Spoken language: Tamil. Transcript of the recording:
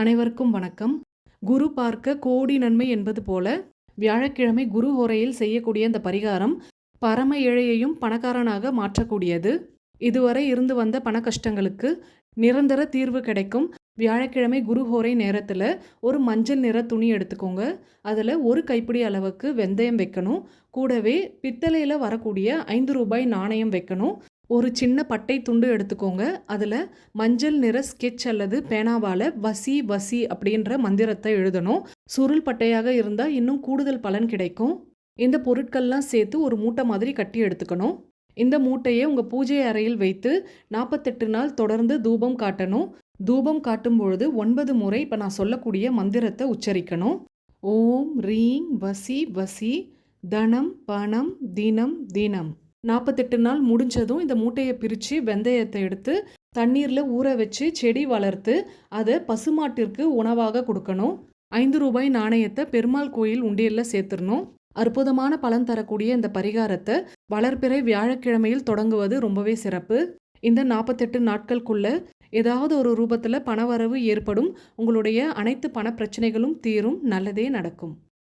அனைவருக்கும் வணக்கம். குரு பார்க்க கோடி நன்மை என்பது போல வியாழக்கிழமை குரு ஹோரையில் செய்யக்கூடிய இந்த பரிகாரம் பரம ஏழையையும் பணக்காரனாக மாற்றக்கூடியது. இதுவரை இருந்து வந்த பண கஷ்டங்களுக்கு நிரந்தர தீர்வு கிடைக்கும். வியாழக்கிழமை குரு ஹோரை நேரத்தில் ஒரு மஞ்சள் நிற துணி எடுத்துக்கோங்க. அதில் ஒரு கைப்பிடி அளவுக்கு வெந்தயம் வைக்கணும். கூடவே பித்தளையில் வரக்கூடிய ஐந்து ரூபாய் நாணயம் வைக்கணும். ஒரு சின்ன பட்டை துண்டு எடுத்துக்கோங்க. அதில் மஞ்சள் நிற ஸ்கெட்ச் அல்லது பேனாவால் வசி வசி அப்படின்ற மந்திரத்தை எழுதணும். சுருள் பட்டையாக இருந்தால் இன்னும் கூடுதல் பலன் கிடைக்கும். இந்த பொருட்கள்லாம் சேர்த்து ஒரு மூட்டை மாதிரி கட்டி எடுத்துக்கணும். இந்த மூட்டையை உங்கள் பூஜை அறையில் வைத்து நாற்பத்தெட்டு நாள் தொடர்ந்து தூபம் காட்டணும். தூபம் காட்டும் பொழுது ஒன்பது முறை இப்போ நான் சொல்லக்கூடிய மந்திரத்தை உச்சரிக்கணும். ஓம் ரீங் வசி வசி தனம் பணம் தினம் தினம். நாற்பத்தெட்டு நாள் முடிஞ்சதும் இந்த மூட்டையை பிரித்து வெந்தயத்தை எடுத்து தண்ணீரில் ஊற வச்சு செடி வளர்த்து அதை பசுமாட்டிற்கு உணவாக கொடுக்கணும். ஐந்து ரூபாய் நாணயத்தை பெருமாள் கோயில் உண்டியலில் சேர்த்துடணும். அற்புதமான பலன் தரக்கூடிய இந்த பரிகாரத்தை வளர்பிறை வியாழக்கிழமையில் தொடங்குவது ரொம்பவே சிறப்பு. இந்த நாற்பத்தெட்டு நாட்களுக்குள்ள ஏதாவது ஒரு ரூபத்தில் பணவரவு ஏற்படும் உங்களுடைய அனைத்து பண பிரச்சனைகளும் தீரும் நல்லதே நடக்கும்.